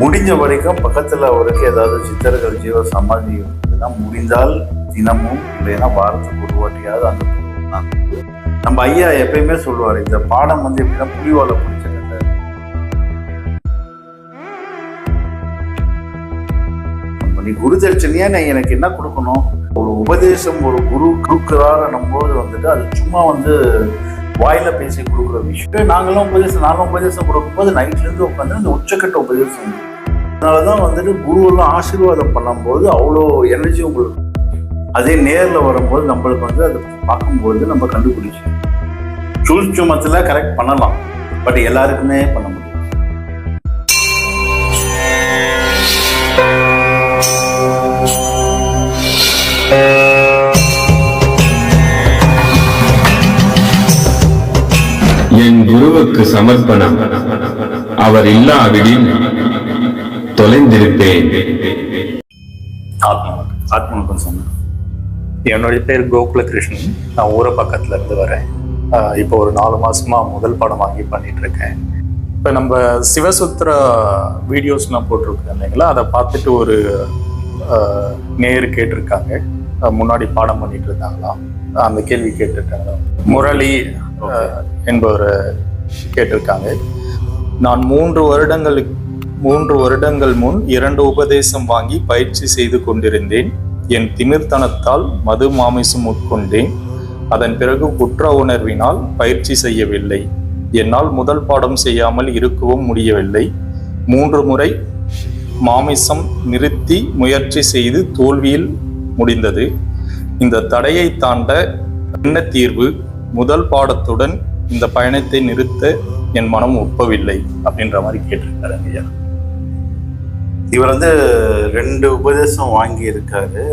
முடிஞ்ச வரைக்கும் பக்கத்தில் அவருக்கு ஏதாவது சித்தர்கள் ஜீவ சமாதி இருந்ததுன்னா முடிந்தால் தினமும் இல்லைன்னா வாரத்துக்கு ஒரு வாட்டியாவது அந்த நான் நம்ம ஐயா எப்பயுமே சொல்லுவார் இந்த பாடம் வந்து எப்படின்னா புலிவால பிடிச்ச நீ குரு தட்சணையா நான் எனக்கு என்ன கொடுக்கணும்? ஒரு உபதேசம் ஒரு குரு கொடுக்குறாருன்னும் போது வந்துட்டு அது சும்மா வந்து வாயில பேசி கொடுக்குற விஷயம். நாங்களும் உபதேசம் நாங்களும் உபதேசம் கொடுக்கும்போது நைட்ல இருந்து உட்காந்து அந்த உச்சக்கட்ட உபதேசம் அதனால அதனாலதான் வந்துட்டு குருவெல்லாம் ஆசீர்வாதம் பண்ணும்போது அவ்வளோ எனர்ஜி உங்களுக்கு. அதே நேரில் வரும்போது நம்மளுக்கு வந்து அதை பார்க்கும்போது நம்ம கண்டுபிடிச்சோம் சூழ்ச்சுமத்துல கரெக்ட் பண்ணலாம். பட் எல்லாருக்குமே பண்ண முடியும். குருவுக்கு சமர்ப்பணம். அவர் இல்லாவிடில் தொலைந்திருப்பேன். ஆத்மா சொன்னேன். என்னுடைய பேர் கோகுலகிருஷ்ணன். நான் ஊர பக்கத்துல இருந்து வரேன். ஆஹ் இப்போ ஒரு நாலு மாசமா முதல் படம் வாங்கி பண்ணிட்டு இருக்கேன் இப்போ நம்ம சிவசுத்திர வீடியோஸ்லாம் போட்டிருக்கோம் இல்லைங்களா? அதை பார்த்துட்டு ஒரு ஆஹ், நேரு கேட்டிருக்காங்க. முன்னாடி பாடம் பண்ணிட்டு இருந்தாங்களாம் அந்த கேள்வி கேட்டிருக்காங்க முரளி என்பவர் கேட்டிருக்காங்க. நான் மூன்று வருடங்களுக்கு மூன்று வருடங்கள் முன் இரண்டு உபதேசம் வாங்கி பயிற்சி செய்து கொண்டிருந்தேன். என் திமிர்த்தனத்தால் மது மாமிசம் உட்கொண்டேன். அதன் பிறகு குற்ற உணர்வினால் பயிற்சி செய்யவில்லை. என்னால் முதல் பாடம் செய்யாமல் இருக்கவும் முடியவில்லை. மூன்று முறை மாமிசம் நிறுத்தி முயற்சி செய்து தோல்வியில் முடிந்தது. இந்த தடையை தாண்ட என்ன தீர்வு முதல் பாடத்துடன் இந்த பயணத்தை நிறுத்த என் மனம் ஒப்பவில்லை அப்படின்ற மாதிரி கேட்டிருக்காரு ஐயா இவர் வந்து ரெண்டு உபதேசம் வாங்கி இருக்காரு?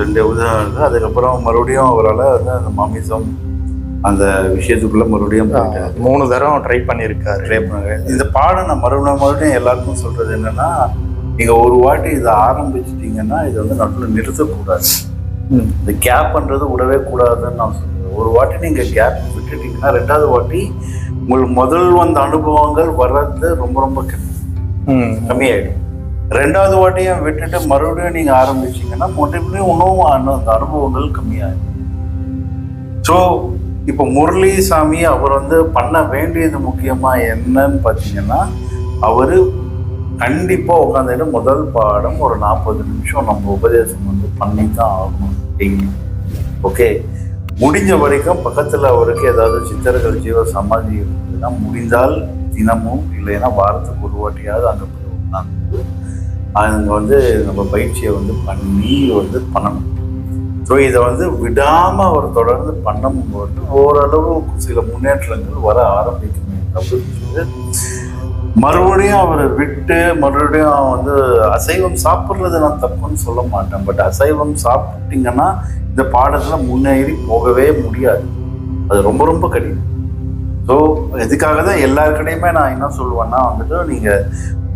ரெண்டு உபதேசம். அதுக்கப்புறம் மறுபடியும் அவரால் வந்து அந்த மாமிசம் அந்த விஷயத்துக்குள்ள மறுபடியும் மூணு தரம் ட்ரை பண்ணியிருக்காரு. ட்ரை பண்ணுங்க இந்த பாடம் நான் மறுபடியும் மறுபடியும் எல்லாருக்கும் சொல்றது என்னன்னா நீங்க ஒரு வாட்டி இதை ஆரம்பிச்சிட்டீங்கன்னா இதை வந்து நடுவில் நிறுத்தக்கூடாது. இந்த கேப்ன்றது விடவே கூடாதுன்னு நான் சொல்றேன். ஒரு வாட்டி நீங்க கேப் விட்டுட்டீங்கன்னா ரெண்டாவது வாட்டி உங்களுக்கு முதல் வந்த அனுபவங்கள் வர்றது ரொம்ப ரொம்ப. கம்மியாயிடும். ரெண்டாவது வாட்டியும் விட்டுட்டு மறுபடியும் நீங்க ஆரம்பிச்சீங்கன்னா மறுபடியும் இன்னும் அந்த அனுபவங்கள் கம்மியாயிடும். ஸோ இப்போ முரளிசாமி அவர் வந்து பண்ண வேண்டியது முக்கியமா என்னன்னு பார்த்தீங்கன்னா அவரு கண்டிப்பா உட்காந்துட்டு முதல் பாடம் ஒரு நாற்பது நிமிஷம் நம்ம உபதேசம் வந்து பண்ணி தான் ஆகணும் ஓகே முடிஞ்ச வரைக்கும் பக்கத்தில் அவருக்கு ஏதாவது சித்தர்கள் ஜீவ சமாதி இருந்ததுன்னா முடிந்தால் தினமும் இல்லைன்னா வாரத்துக்கு ஒரு வாட்டியாவது அங்கே போய் உட்காந்து அங்கே வந்து நம்ம பயிற்சியை வந்து பண்ணி வந்து பண்ணணும். ஸோ இதை வந்து விடாமல் அவர் தொடர்ந்து பண்ணும்போது ஓரளவு சில முன்னேற்றங்கள் வர ஆரம்பிக்குமே தவிர்த்து மறுபடியும் அவரை விட்டு மறுபடியும் வந்து அசைவம் சாப்பிட்றது நான் தப்புன்னு சொல்ல மாட்டேன். பட் அசைவம் சாப்பிட்டீங்கன்னா இந்த பாடத்தில் முன்னேறி போகவே முடியாது. அது ரொம்ப ரொம்ப கடினம். ஸோ இதுக்காக தான் எல்லாருக்கிட்டையுமே நான் என்ன சொல்லுவேன்னா வந்துட்டு நீங்கள்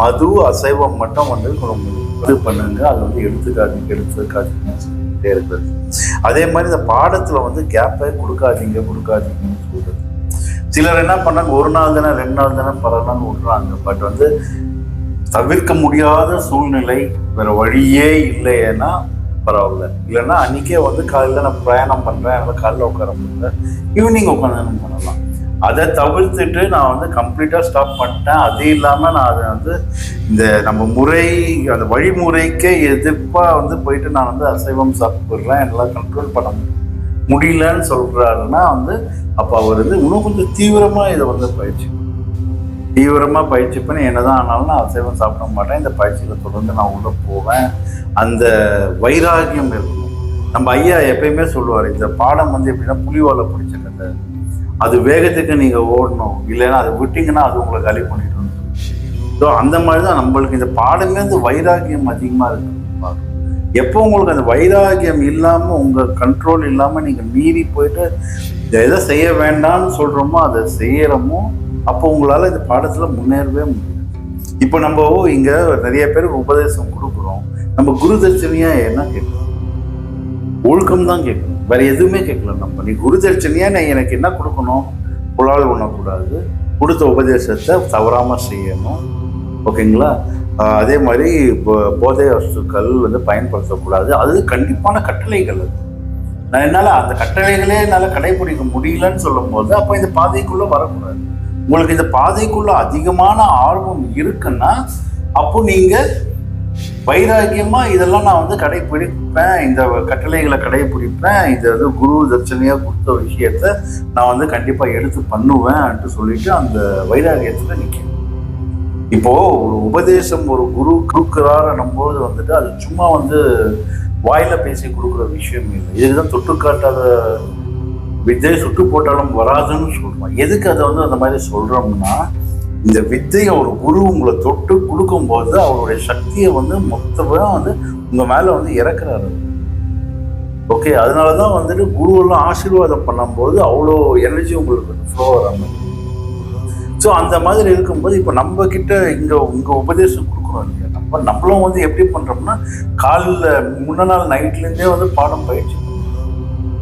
மது அசைவம் மட்டும் வந்து கொஞ்சம் இது பண்ணுங்க. அது வந்து எடுத்துக்காதீங்க எடுத்துக்காதீங்க இருக்கிறது. அதே மாதிரி இந்த பாடத்தில் வந்து கேப்பை கொடுக்காதீங்க கொடுக்காதீங்கன்னு சிலர் என்ன பண்ணாங்க ஒரு நாள் தானே ரெண்டு நாள் தானே பரவாயில்லன்னு விடுறாங்க பட் வந்து தவிர்க்க முடியாத சூழ்நிலை வேற வழியே இல்லைன்னா பரவாயில்ல. இல்லைன்னா அன்னைக்கே வந்து காலையில் நான் பிரயாணம் பண்ணுறேன் அதை காலையில் உட்கார முடியல. ஈவினிங் உட்காந்து பண்ணலாம். அதை தவிர்த்துட்டு நான் வந்து கம்ப்ளீட்டாக ஸ்டாப் பண்ணிட்டேன். அது இல்லாமல் நான் அதை வந்து இந்த நம்ம முறை அந்த வழிமுறைக்கே எதிர்ப்பாக வந்து போயிட்டு நான் வந்து அசைவம் சாப்பிட்றேன். எல்லாம் கண்ட்ரோல் பண்ண முடியும் முடியலன்னு சொல்கிறாருன்னா வந்து அப்போ அவர் வந்து இன்னும் கொஞ்சம் தீவிரமாக இதை வந்து பயிற்சி தீவிரமாக பயிற்சி பண்ணி என்னதான் ஆனாலும் நான் அசைவம் சாப்பிட மாட்டேன். இந்த பயிற்சியில் தொடர்ந்து நான் உள்ளே போவேன். அந்த வைராகியம் இருக்கணும் நம்ம ஐயா எப்பயுமே சொல்லுவார் இந்த பாடம் வந்து எப்படின்னா புலிவாலை பிடிச்ச கதை அது வேகத்துக்கு நீங்கள் ஓடணும். இல்லைன்னா அதை விட்டிங்கன்னா அது உங்களை காலி பண்ணிட்டு ஸோ அந்த மாதிரி தான் நம்மளுக்கு இந்த பாடமே வந்து வைராகியம் அதிகமாக இருக்கு. எப்போ உங்களுக்கு அந்த வைராகியம் இல்லாமல் உங்கள் கண்ட்ரோல் இல்லாமல் நீங்கள் மீறி போயிட்டு இதை எதை செய்ய வேண்டாம்னு சொல்கிறோமோ அதை செய்கிறோமோ அப்போ உங்களால் இந்த பாடத்தில் முன்னேறவே முடியாது. இப்போ நம்ம இங்கே நிறைய பேருக்கு உபதேசம் கொடுக்குறோம். நம்ம குரு தட்சணையா என்ன கேட்கணும்? ஒழுக்கம் தான் கேட்கணும். வேற எதுவுமே கேட்கல நம்ம. நீ குரு தட்சணையா நான் எனக்கு என்ன கொடுக்கணும்? புலால் பண்ணக்கூடாது கொடுத்த உபதேசத்தை தவறாமல் செய்யணும். ஓகேங்களா? அதே மாதிரி இப்போ போதை வஸ்துக்கள் வந்து பயன்படுத்தக்கூடாது. அது கண்டிப்பான கட்டளைகள் அது. நான் என்னால் அந்த கட்டளைகளே என்னால் கடைபிடிக்க முடியலன்னு சொல்லும்போது அப்போ இந்த பாதைக்குள்ளே வரக்கூடாது. உங்களுக்கு இந்த பாதைக்குள்ள அதிகமான ஆர்வம் இருக்குன்னா அப்போ நீங்கள் வைராகியமாக இதெல்லாம் நான் வந்து கடைபிடிப்பேன். இந்த கட்டளைகளை கடைபிடிப்பேன். இந்த இது குரு தட்சணையாக கொடுத்த விஷயத்த நான் வந்து கண்டிப்பாக எடுத்து பண்ணுவேன்ட்டு சொல்லிட்டு அந்த வைராகியத்தில் நிற்கணும் இப்போ ஒரு உபதேசம் ஒரு குரு கொடுக்குறாருன்னும் போது வந்துட்டு அது சும்மா வந்து வாயில பேசி கொடுக்குற விஷயம் இல்லை. இதுதான் தொட்டு காட்டாத வித்தை சுட்டு போட்டாலும் வராதுன்னு சொல்றோம்? எதுக்கு அதை வந்து அந்த மாதிரி சொல்றோம்னா இந்த வித்தையை ஒரு குரு உங்களை தொட்டு கொடுக்கும்போது அவருடைய சக்தியை வந்து மொத்தமாக வந்து உங்க மேல வந்து இறக்குறாரு. ஓகே அதனால தான் வந்துட்டு குருவெல்லாம் ஆசீர்வாதம் பண்ணும்போது அவ்வளோ எனர்ஜி உங்களுக்கு ஃப்ளோ வராமல் ஸோ அந்த மாதிரி இருக்கும்போது இப்போ நம்ம கிட்ட இங்கே இங்கே உபதேசம் கொடுக்குறோம் இல்லையா? நம்ம நம்மளும் வந்து எப்படி பண்ணுறோம்னா காலையில் முன்ன நாள் நைட்லேருந்தே வந்து பாடம் பயிற்சி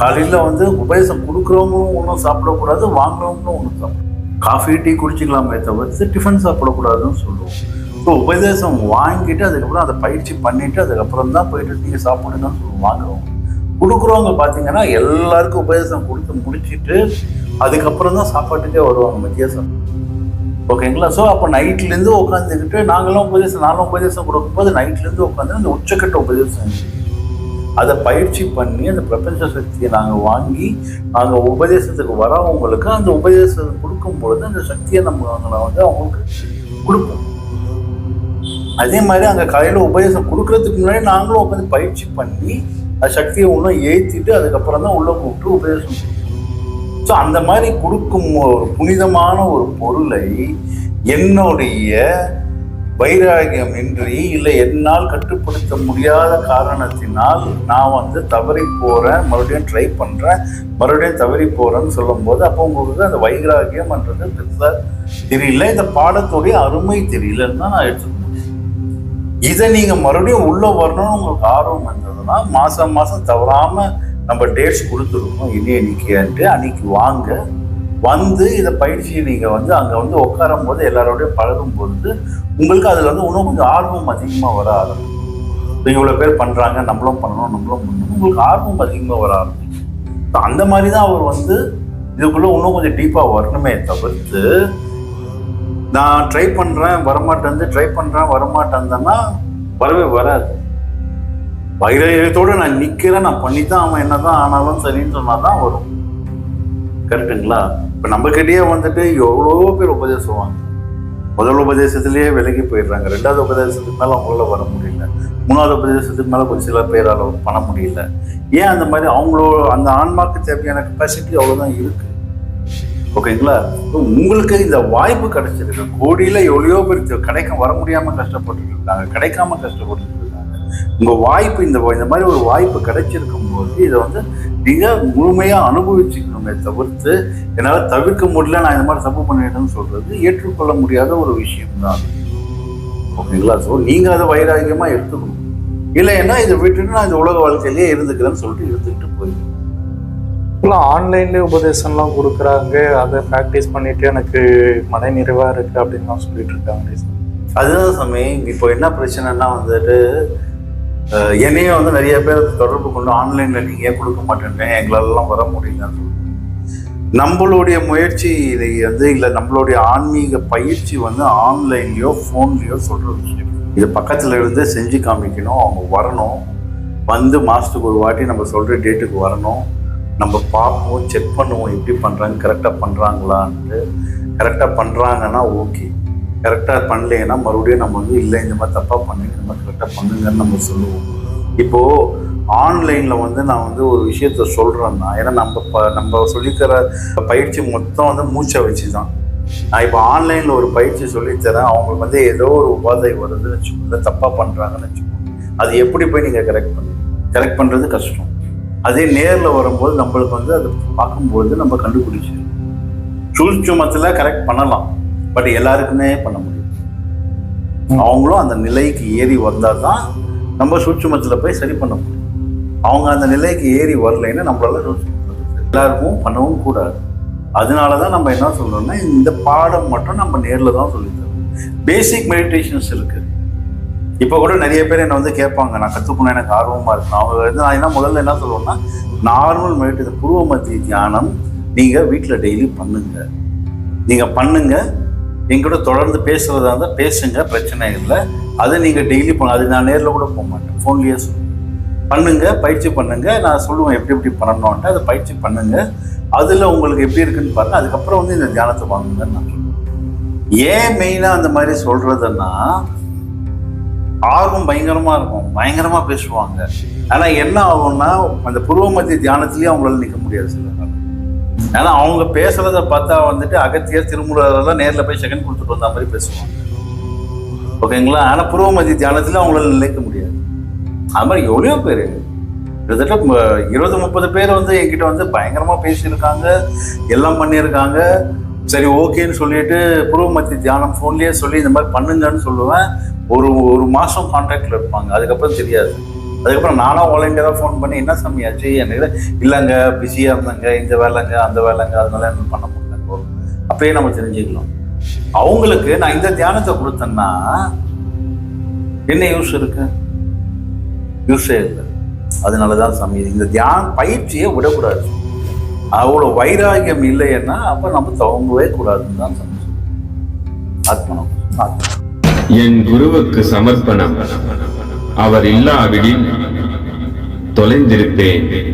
காலையில் வந்து உபதேசம் கொடுக்குறவங்களும் ஒன்றும் சாப்பிடக்கூடாது வாங்குறவங்களும் ஒன்றும் சாப்பிடும் காஃபி டீ குடிச்சிக்கலாமே தவிர்த்து டிஃபன் சாப்பிடக்கூடாதுன்னு சொல்லுவோம். ஸோ உபதேசம் வாங்கிட்டு அதுக்கப்புறம் அதை பயிற்சி பண்ணிவிட்டு அதுக்கப்புறம் தான் போயிட்டு நீங்கள் சாப்பிடுங்கன்னு சொல்லுவோம் வாங்குறவங்க. கொடுக்குறவங்க பார்த்தீங்கன்னா எல்லாருக்கும் உபதேசம் கொடுத்து முடிச்சுட்டு அதுக்கப்புறம் தான் சாப்பாட்டுக்கே வருவாங்க மத்திய சாப்பாடு. ஓகேங்களா? ஸோ அப்போ நைட்லேருந்து உட்காந்துக்கிட்டு நாங்களும் உபதேசம் நானும் உபதேசம் கொடுக்கும்போது நைட்லேருந்து உட்காந்து அந்த உச்சக்கட்ட உபதேசம். அதை பயிற்சி பண்ணி அந்த பிரபஞ்ச சக்தியை நாங்கள் வாங்கி நாங்கள் உபதேசத்துக்கு வரவங்களுக்கு அந்த உபதேசம் கொடுக்கும் பொழுது அந்த சக்தியை நம்ம வந்து அவங்களுக்கு கொடுப்போம். அதே மாதிரி அங்கே காலையில் உபதேசம் கொடுக்கறதுக்கு முன்னாடி நாங்களும் உட்காந்து பயிற்சி பண்ணி அந்த சக்தியை இன்னும் ஏற்றிட்டு அதுக்கப்புறம் தான் உள்ளே கூப்பிட்டு உபதேசம் ஸோ அந்த மாதிரி கொடுக்கும் ஒரு புனிதமான ஒரு பொருளை என்னுடைய வைராகியம் இன்றி இல்லை என்னால் கட்டுப்படுத்த முடியாத காரணத்தினால் நான் வந்து தவறி போகிறேன் மறுபடியும் ட்ரை பண்ணுறேன் மறுபடியும் தவறி போகிறேன்னு சொல்லும்போது அப்போ உங்களுக்கு அந்த வைராகியம்ன்றது பெருசாக தெரியல இந்த பாடத்துடைய அருமை தெரியலன்னு தான் நான் எடுத்துக்கணும். இதை நீங்கள் மறுபடியும் உள்ளே வரணும்னு உங்களுக்கு ஆர்வம் இருந்ததுன்னா மாதம் மாதம் தவறாமல் நம்ம டேட்ஸ் கொடுத்துருக்கோம் இனி எண்ணிக்கைன்ட்டு அன்னைக்கு வாங்க. வந்து இதை பயிற்சியை நீங்கள் வந்து அங்கே வந்து உட்காரும் போது எல்லாரோடையும் பழகும் பொழுது உங்களுக்கு அதில் வந்து இன்னும் கொஞ்சம் ஆர்வம் அதிகமாக வர ஆரம்பிக்கும். இவ்வளோ பேர் பண்ணுறாங்க நம்மளும் பண்ணணும் நம்மளும் பண்ணணும். உங்களுக்கு ஆர்வம் அதிகமாக வர ஆரம்பிக்கும். அந்த மாதிரி தான் அவர் வந்து இதுக்குள்ளே இன்னும் கொஞ்சம் டீப்பாக வரணுமே தவிர்த்து நான் ட்ரை பண்ணுறேன் வரமாட்டேன் ட்ரை பண்ணுறேன் வரமாட்டேன்னா வரவே வராது. வைராயத்தோடு நான் நிற்கிறேன் நான் பண்ணி தான் அவன் என்ன தான் ஆனாலும் சரின்னு சொன்னால் தான் வரும். கரெக்டுங்களா இப்போ நம்மக்கிட்டேயே வந்துட்டு எவ்வளோ பேர் உபதேசம் முதல் உபதேசத்துலேயே விலகி போயிடுறாங்க. ரெண்டாவது உபதேசத்துக்கு மேலே அவங்களால வர முடியல. மூணாவது உபதேசத்துக்கு மேலே கொஞ்சம் சில பேரால் பண்ண முடியல. ஏன் அந்த மாதிரி அவங்களோட அந்த ஆன்மாக்கு தேவையான கெப்பாசிட்டி அவ்வளோதான் இருக்கு. ஓகேங்களா? உங்களுக்கு இந்த வாய்ப்பு கிடைச்சிருக்கு. கோடியில் எவ்வளோ பேர் கிடைக்க வர முடியாமல் கஷ்டப்பட்டுட்டு இருக்காங்க. கிடைக்காம கஷ்டப்பட்டு உங்கள் வாய்ப்பு இந்த இந்த மாதிரி ஒரு வாய்ப்பு கிடைச்சிருக்கும் போது இதை வந்து நீங்கள் முழுமையாக அனுபவிச்சுக்கணுமே தவிர்த்து என்னால் தவிர்க்க முடியல நான் இந்த மாதிரி தப்பு பண்ணிட்டேன்னு சொல்றது ஏற்றுக்கொள்ள முடியாத ஒரு விஷயம் தான் ஓகேங்களா? ஸோ நீங்கள் அதை வைராகியமாக எடுத்துக்கணும். இல்லைன்னா இதை விட்டுட்டு நான் இந்த உலக வாழ்க்கையிலேயே இருந்துக்கிறேன்னு சொல்லிட்டு இருந்துக்கிட்டு போயிடும் இப்போலாம் ஆன்லைன்லேயே உபதேசம்லாம் கொடுக்குறாங்க. அதை ப்ராக்டிஸ் பண்ணிட்டு எனக்கு மன நிறைவா இருக்கு அப்படின்லாம் சொல்லிட்டு இருக்காங்க. அதுதான் சாமி இப்போ என்ன பிரச்சனைனா வந்துட்டு என்னையும் என்னையே வந்து நிறைய பேர் தொடர்பு கொண்டு ஆன்லைனில் நீங்கள் ஏன் கொடுக்க மாட்டேன் எங்களாலலாம் வர முடியலன்னு சொல்லுவாங்க நம்மளுடைய முயற்சி இதை வந்து இல்லை நம்மளுடைய ஆன்மீக பயிற்சி வந்து ஆன்லைன்லேயோ ஃபோன்லேயோ சொல்கிற விஷயம். இது பக்கத்தில் இருந்து செஞ்சு காமிக்கணும். அவங்க வரணும். வந்து மாதத்துக்கு ஒரு வாட்டி நம்ம சொல்கிற டேட்டுக்கு வரணும். நம்ம பார்ப்போம் செக் பண்ணுவோம் எப்படி பண்ணுறாங்க கரெக்டாக பண்ணுறாங்களான்ட்டு கரெக்டாக பண்ணுறாங்கன்னா ஓகே கரெக்டாக பண்ணலைன்னா மறுபடியும் நம்ம வந்து இல்லை இந்த மாதிரி தப்பாக பண்ணுங்க இந்த மாதிரி கரெக்டாக பண்ணுங்கன்னு நம்ம சொல்லுவோம். இப்போது ஆன்லைனில் வந்து நான் வந்து ஒரு விஷயத்த சொல்கிறேன்னா ஏன்னா நம்ம ப நம்ம சொல்லித்தர பயிற்சி மொத்தம் வந்து மூச்சை வச்சு தான் நான் இப்போ ஆன்லைனில் ஒரு பயிற்சி சொல்லித்தரேன் அவங்களுக்கு வந்து ஏதோ ஒரு உபாதை வருதுன்னு வச்சுக்கோங்க. தப்பாக பண்ணுறாங்கன்னு வச்சுக்கோங்க. அது எப்படி போய் நீங்கள் கரெக்ட் பண்ணுங்க கரெக்ட் பண்ணுறது கஷ்டம். அதே நேரில் வரும்போது நம்மளுக்கு வந்து அது பார்க்கும்போது நம்ம கண்டுபிடிச்சி சுமத்தில் கரெக்ட் பண்ணலாம். பட் எல்லாருக்குமே பண்ண முடியும். அவங்களும் அந்த நிலைக்கு ஏறி வந்தால் தான் நம்ம சூட்சுமத்தில் போய் சரி பண்ண முடியும். அவங்க அந்த நிலைக்கு ஏறி வரலைன்னா நம்மளால சூட்சுமத்தில் எல்லாருக்கும் பண்ணவும் கூடாது. அதனால தான் நம்ம என்ன சொல்கிறோம்னா இந்த பாடம் மட்டும் நம்ம நேரில் தான் சொல்லித்தரோம் பேசிக் மெடிடேஷன்ஸ் இருக்குது இப்போ கூட நிறைய பேர் என்னை வந்து கேட்பாங்க நான் கற்றுக்கணும் எனக்கு ஆர்வமாக இருக்கும் அவங்க வந்து நான் என்ன முதல்ல என்ன சொல்லுவேன்னா நார்மல் மெடிடேஷன் பூர்வ மத்திய தியானம் நீங்கள் வீட்டில் டெய்லி பண்ணுங்க. நீங்கள் எங்கூட தொடர்ந்து பேசுறதா இருந்தால் பேசுங்க பிரச்சனை இல்லை. அதை நீங்கள் டெய்லி பண்ண அது நான் நேரில் கூட போக மாட்டேன். ஃபோன்லேயே சொல்லுவேன் பண்ணுங்க பயிற்சி பண்ணுங்க. நான் சொல்லுவேன் எப்படி எப்படி பண்ணணும்ட்டு அதை பயிற்சி பண்ணுங்க. அதில் உங்களுக்கு எப்படி இருக்குன்னு பாருங்க. அதுக்கப்புறம் வந்து இந்த தியானத்தை வாங்குங்கன்னு நான் சொல்லுவேன் ஏன் மெயினாக அந்த மாதிரி சொல்றதுன்னா ஆர்வம் பயங்கரமாக இருக்கும். பயங்கரமாக பேசுவாங்க. ஆனால் என்ன ஆகும்னா அந்த பூர்வ மத்திய தியானத்துலேயே அவங்களால நிற்க முடியாது சிலர். ஏன்னா அவங்க பேசுறத பார்த்தா வந்துட்டு அகத்தியர் திருமுறையெல்லாம் நேர்ல போய் செகண்ட் கொடுத்துட்டு வந்த மாதிரி பேசுவாங்க. ஓகேங்களா? ஆனா பூர்வ தியானத்தில் தியானத்துல அவங்களால நிலைக்க முடியாது. அது மாதிரி எவ்வளோ பேர்? கிட்டத்தட்ட இருபது முப்பது பேர் வந்து என்கிட்ட வந்து பயங்கரமா பேசியிருக்காங்க எல்லாம் பண்ணியிருக்காங்க. சரி ஓகேன்னு சொல்லிட்டு பூர்வ தியானம் ஃபோன்லயே சொல்லி இந்த மாதிரி பண்ணுங்கன்னு சொல்லுவேன். ஒரு ஒரு மாசம் கான்டாக்ட்ல இருப்பாங்க. அதுக்கப்புறம் தெரியாது. அதுக்கப்புறம் நானும் வாலண்டியராக ஃபோன் பண்ணி என்ன சமையாச்சு எனக்கு இல்லைங்க பிஸியாக இருந்தாங்க இந்த வேலைங்க அந்த வேலைங்க அதனால என்ன பண்ண முடியல. அப்பயே நம்ம தெரிஞ்சுக்கலாம் அவங்களுக்கு நான் இந்த தியானத்தை கொடுத்தேன்னா என்ன யூஸ் இருக்கு? யூஸே இல்லை. அதனால தான் சாமி இந்த தியான பயிற்சியை விடக்கூடாது. அவ்வளோ வைராகியம் இல்லைன்னா அப்போ நம்ம துவங்கவே கூடாதுன்னு தான் சாமி ஆத்மனம் என் குருவுக்கு சமர்ப்பணம். அவர் இல்லாவிடில் தொலைந்திருப்பேன்.